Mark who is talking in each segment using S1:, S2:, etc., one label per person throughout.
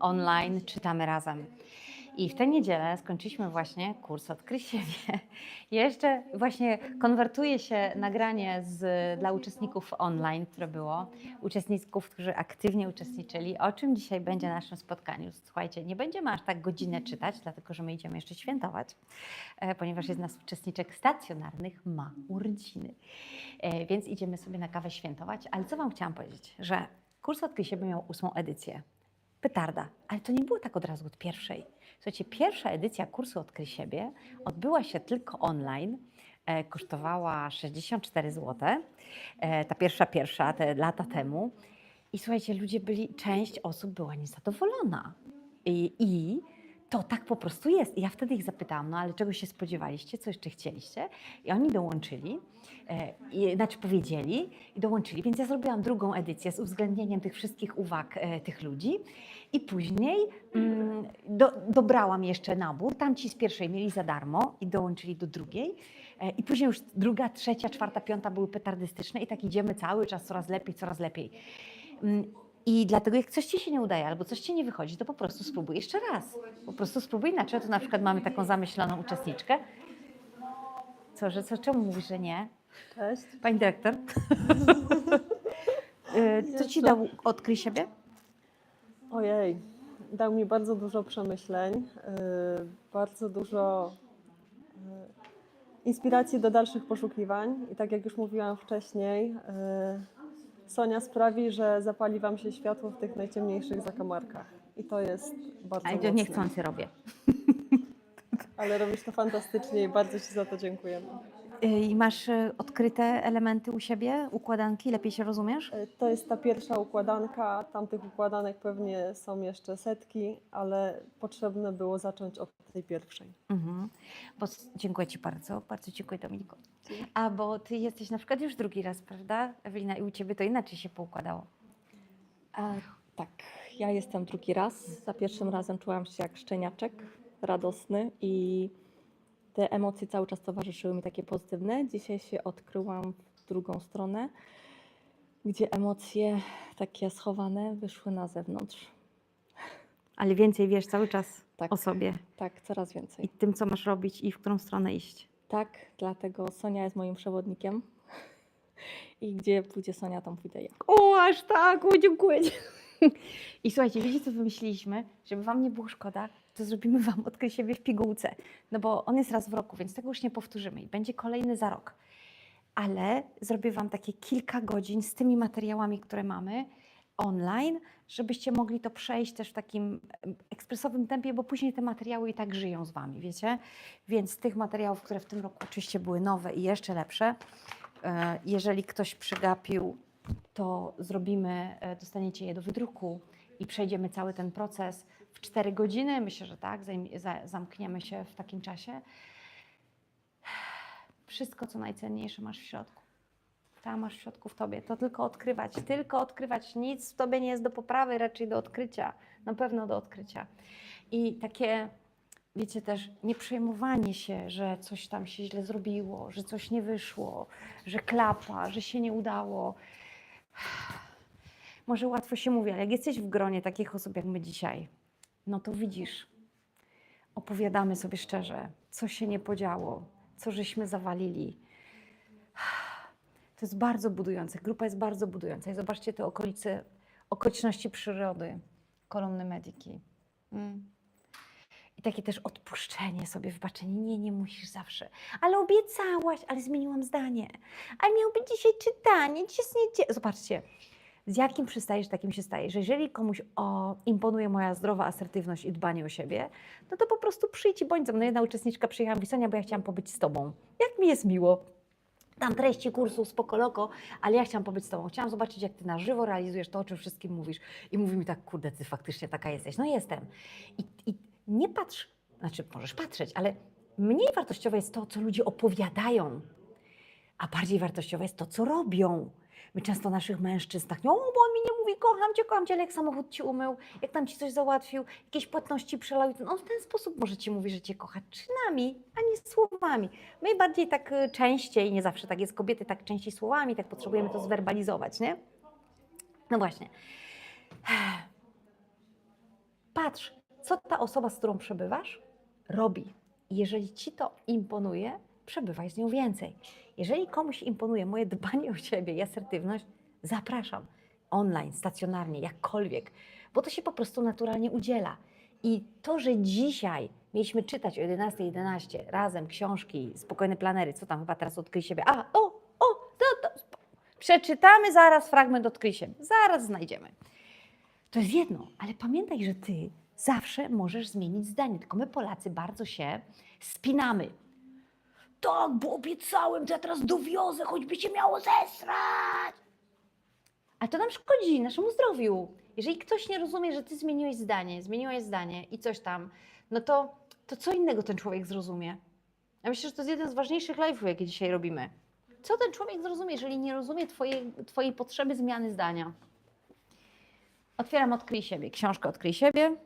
S1: online czytamy razem. I w tę niedzielę skończyliśmy właśnie kurs Odkryj siebie. Jeszcze właśnie konwertuje się nagranie z, dla uczestników online, które było, uczestników, którzy aktywnie uczestniczyli. O czym dzisiaj będzie na naszym spotkaniu? Słuchajcie, nie będziemy aż tak godzinę czytać, dlatego że my idziemy jeszcze świętować, e, ponieważ jest nas uczestniczek stacjonarnych ma urodziny. E, Więc idziemy sobie na kawę świętować. Ale co Wam chciałam powiedzieć, że kurs Odkryj siebie miał ósmą edycję. Petarda, ale to nie było tak od razu od pierwszej. Słuchajcie, pierwsza edycja kursu Odkryj siebie odbyła się tylko online. E, kosztowała 64 zł. E, ta pierwsza, pierwsza, te lata temu. I słuchajcie, ludzie byli, część osób była niezadowolona. I, I to tak po prostu jest. I ja wtedy ich zapytałam, no ale czego się spodziewaliście, co jeszcze chcieliście? I oni dołączyli, e, znaczy powiedzieli i dołączyli. Więc ja zrobiłam drugą edycję z uwzględnieniem tych wszystkich uwag e, tych ludzi. I później mm, do, dobrałam jeszcze nabór. Tamci z pierwszej mieli za darmo i dołączyli do drugiej. E, I później już druga, trzecia, czwarta, piąta były petardystyczne i tak idziemy cały czas coraz lepiej, coraz lepiej. Mm, I dlatego jak coś Ci się nie udaje albo coś Ci nie wychodzi, to po prostu spróbuj jeszcze raz. Po prostu spróbuj inaczej. To na przykład mamy taką zamyśloną uczestniczkę. Co, że co, czemu mówisz, że nie?
S2: Cześć.
S1: Pani dyrektor? Y, Co Ci
S2: Jeszcze-
S1: dał odkryj siebie?
S2: Ojej, dał mi bardzo dużo przemyśleń, yy, bardzo dużo yy, inspiracji do dalszych poszukiwań. I tak jak już mówiłam wcześniej, Sonia sprawi, że zapali Wam się światło w tych najciemniejszych zakamarkach. I to jest bardzo
S1: Ale
S2: mocne.
S1: niechcący robię.
S2: Ale robisz to fantastycznie i bardzo Ci za to dziękujemy.
S1: Y, I masz y, odkryte elementy u siebie, układanki, lepiej się rozumiesz?
S2: Yy, To jest ta pierwsza układanka. Tamtych układanek pewnie są jeszcze setki, ale potrzebne było zacząć od tej pierwszej.
S1: Mhm. Bo dziękuję Ci bardzo, bardzo dziękuję A bo Ty jesteś na przykład już drugi raz, prawda, Ewelina? I u Ciebie to inaczej się poukładało.
S3: A, tak, ja jestem drugi raz. Za pierwszym razem czułam się jak szczeniaczek, radosny i te emocje cały czas towarzyszyły mi takie pozytywne. Dzisiaj się odkryłam w drugą stronę, gdzie emocje takie schowane wyszły na zewnątrz.
S1: Ale więcej wiesz cały czas
S3: Tak.
S1: o sobie
S3: Tak, coraz więcej.
S1: i tym, co masz robić i w którą stronę iść.
S3: Tak, dlatego Sonia jest moim przewodnikiem. I gdzie pójdzie Sonia, tam pójdę ja.
S1: O, aż tak, o, dziękuję. I słuchajcie, wiecie co wymyśliliśmy? Żeby Wam nie było szkoda, to zrobimy Wam odkryj siebie w pigułce. No bo on jest raz w roku, więc tego już nie powtórzymy i będzie kolejny za rok. Ale zrobię Wam takie kilka godzin z tymi materiałami, które mamy online, żebyście mogli to przejść też w takim ekspresowym tempie, bo później te materiały i tak żyją z Wami, wiecie? Więc tych materiałów, które w tym roku oczywiście były nowe i jeszcze lepsze, e, jeżeli ktoś przegapił, to zrobimy, e, dostaniecie je do wydruku i przejdziemy cały ten proces w 4 godziny. Myślę, że tak, zamkniemy się w takim czasie. Wszystko, co najcenniejsze, masz w środku. Tam masz w środku w tobie. To tylko odkrywać, tylko odkrywać. Nic w tobie nie jest do poprawy, raczej do odkrycia. Na pewno do odkrycia. I takie, wiecie też, nie przejmowanie się, że coś tam się źle zrobiło, że coś nie wyszło, że klapa, że się nie udało. Może łatwo się mówi, ale jak jesteś w gronie takich osób jak my dzisiaj, no to widzisz, opowiadamy sobie szczerze, co się nie podziało, co żeśmy zawalili. To jest bardzo budujące. Grupa jest bardzo budująca. I zobaczcie te okolice, okoliczności przyrody, kolumny Mediki. Mm. I takie też odpuszczenie sobie, wybaczenie. Nie, nie musisz zawsze. Ale obiecałaś, ale zmieniłam zdanie. Ale miał być dzisiaj czytanie, dzisiaj niedziela. Zobaczcie, z jakim przystajesz, takim się stajesz. Że jeżeli komuś o, imponuje moja zdrowa asertywność i dbanie o siebie, no to po prostu przyjdź i bądź ze mną. Jedna uczestniczka przyjechała w Sonia, bo ja chciałam pobyć z tobą. Jak mi jest miło. Tam treści kursu, spoko ale ja chciałam pobyć z tobą. Chciałam zobaczyć, jak ty na żywo realizujesz to, o czym wszystkim mówisz. I mówi mi tak, kurde, ty faktycznie taka jesteś. No jestem. I, i nie patrz, znaczy możesz patrzeć, ale mniej wartościowe jest to, co ludzie opowiadają, a bardziej wartościowe jest to, co robią. My często naszych mężczyzn tak, o, bo nie mówi, kocham cię, kocham cię, ale jak samochód ci umył, jak tam ci coś załatwił, jakieś płatności przelał, on w ten sposób może ci mówi, że cię kocha czynami, a nie słowami. My bardziej tak y, częściej, nie zawsze tak jest, kobiety tak częściej słowami, tak potrzebujemy to zwerbalizować, nie? No właśnie. patrz, co ta osoba, z którą przebywasz, robi. Jeżeli ci to imponuje, przebywaj z nią więcej. Jeżeli komuś imponuje moje dbanie o siebie i asertywność, zapraszam online, stacjonarnie, jakkolwiek, bo to się po prostu naturalnie udziela. I to, że dzisiaj mieliśmy czytać o 11.11 11, razem książki, spokojne planery, co tam chyba teraz odkryj siebie. A, o, o, to, to. Przeczytamy zaraz fragment odkryj siebie. Zaraz znajdziemy. To jest jedno, ale pamiętaj, że ty zawsze możesz zmienić zdanie. Tylko my, Polacy, bardzo się spinamy. Tak, bo obiecałem, to ja teraz dowiozę, choćby się miało zesrać. A to nam szkodzi, naszemu zdrowiu. Jeżeli ktoś nie rozumie, że ty zmieniłeś zdanie, zmieniłaś zdanie i coś tam, no to, to co innego ten człowiek zrozumie? Ja myślę, że to jest jeden z ważniejszych live'ów, jakie dzisiaj robimy. Co ten człowiek zrozumie, jeżeli nie rozumie twojej, twojej potrzeby zmiany zdania? Otwieram Odkryj siebie, książkę Odkryj siebie.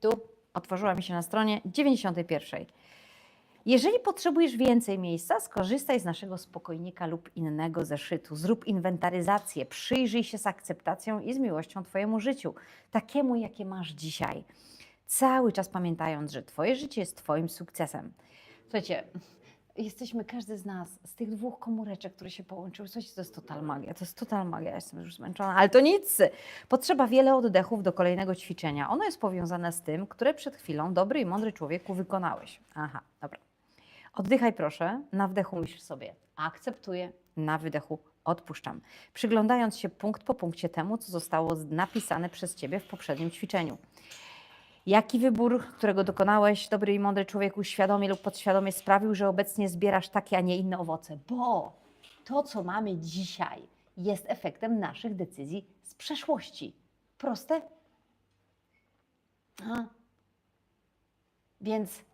S1: Tu otworzyła mi się na stronie 91. Jeżeli potrzebujesz więcej miejsca, skorzystaj z naszego spokojnika lub innego zeszytu. Zrób inwentaryzację, przyjrzyj się z akceptacją i z miłością Twojemu życiu, takiemu, jakie masz dzisiaj. Cały czas pamiętając, że Twoje życie jest Twoim sukcesem. Słuchajcie, jesteśmy każdy z nas z tych dwóch komóreczek, które się połączyły. Słuchajcie, to jest total magia, to jest total magia. Ja jestem już zmęczona, ale to nic. Potrzeba wiele oddechów do kolejnego ćwiczenia. Ono jest powiązane z tym, które przed chwilą dobry i mądry człowieku wykonałeś. Aha, dobra. Oddychaj proszę, na wdechu myśl sobie, akceptuję, na wydechu odpuszczam. Przyglądając się punkt po punkcie temu, co zostało napisane przez Ciebie w poprzednim ćwiczeniu. Jaki wybór, którego dokonałeś, dobry i mądry człowieku, świadomie lub podświadomie sprawił, że obecnie zbierasz takie, a nie inne owoce? Bo to, co mamy dzisiaj, jest efektem naszych decyzji z przeszłości. Proste? A. Więc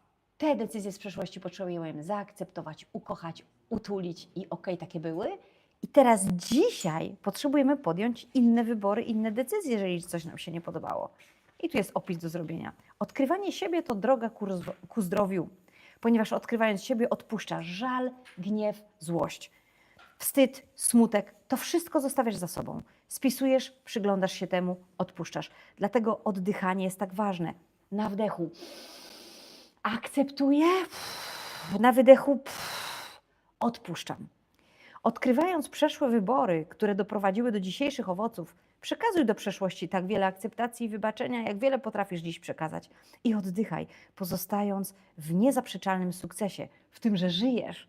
S1: te decyzje z przeszłości potrzebujemy zaakceptować, ukochać, utulić i okej, takie były. I teraz dzisiaj potrzebujemy podjąć inne wybory, inne decyzje, jeżeli coś nam się nie podobało. I tu jest opis do zrobienia. Odkrywanie siebie to droga ku, ku zdrowiu, ponieważ odkrywając siebie odpuszczasz żal, gniew, złość. Wstyd, smutek, to wszystko zostawiasz za sobą. Spisujesz, przyglądasz się temu, odpuszczasz. Dlatego oddychanie jest tak ważne. Na wdechu akceptuję, na wydechu odpuszczam. Odkrywając przeszłe wybory, które doprowadziły do dzisiejszych owoców, przekazuj do przeszłości tak wiele akceptacji i wybaczenia, jak wiele potrafisz dziś przekazać. I oddychaj, pozostając w niezaprzeczalnym sukcesie, w tym, że żyjesz.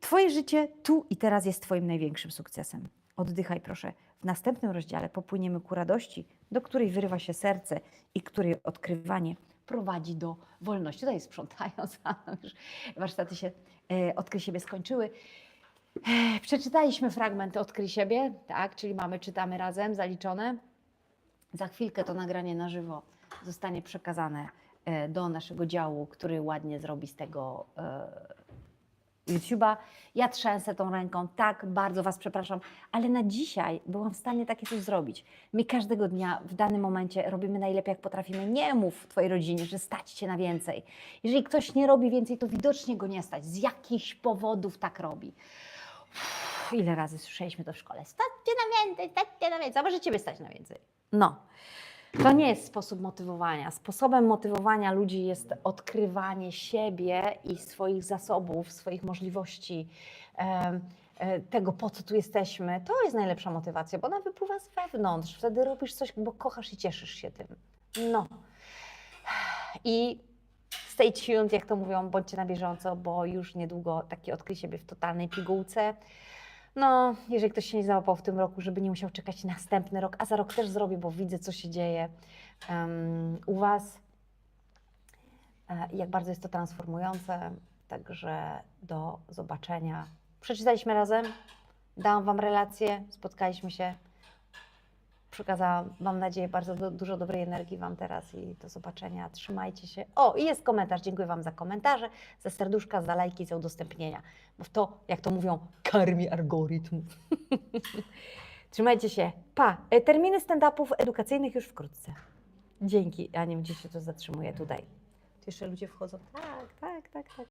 S1: Twoje życie tu i teraz jest Twoim największym sukcesem. Oddychaj, proszę. W następnym rozdziale popłyniemy ku radości, do której wyrywa się serce i której odkrywanie prowadzi do wolności. Tutaj sprzątając, a już warsztaty się e, odkryj siebie skończyły. E, Przeczytaliśmy fragment Odkryj siebie, tak, czyli mamy, czytamy razem, zaliczone. Za chwilkę to nagranie na żywo zostanie przekazane e, do naszego działu, który ładnie zrobi z tego e, YouTube'a. Ja trzęsę tą ręką, tak, bardzo Was przepraszam, ale na dzisiaj byłam w stanie takie coś zrobić. My każdego dnia w danym momencie robimy najlepiej, jak potrafimy. Nie mów Twojej rodzinie, że stać Cię na więcej. Jeżeli ktoś nie robi więcej, to widocznie go nie stać. Z jakichś powodów tak robi. Uff, Ile razy słyszeliśmy to w szkole? Staćcie na więcej, staćcie na więcej, a może Ciebie stać na więcej. No. To nie jest sposób motywowania. Sposobem motywowania ludzi jest odkrywanie siebie i swoich zasobów, swoich możliwości, e, tego po co tu jesteśmy. To jest najlepsza motywacja, bo ona wypływa z wewnątrz. Wtedy robisz coś, bo kochasz i cieszysz się tym. No. I stay tuned, jak to mówią, bądźcie na bieżąco, bo już niedługo taki odkryj siebie w totalnej pigułce. No, jeżeli ktoś się nie załapał w tym roku, żeby nie musiał czekać następny rok, a za rok też zrobię, bo widzę, co się dzieje em, u Was. E, i jak bardzo jest to transformujące. Także do zobaczenia. Przeczytaliśmy razem, dałam Wam relację, spotkaliśmy się. Przekazałam, mam nadzieję, bardzo du- dużo dobrej energii Wam teraz i do zobaczenia. Trzymajcie się. O, i jest komentarz. Dziękuję Wam za komentarze, za serduszka, za lajki, za udostępnienia. Bo to, jak to mówią, karmi algorytm. Trzymajcie się. Pa. E, Terminy stand-upów edukacyjnych już wkrótce. Dzięki. Ja nie gdzie się to zatrzymuje tutaj. Tu jeszcze ludzie wchodzą. Tak, tak, tak, tak.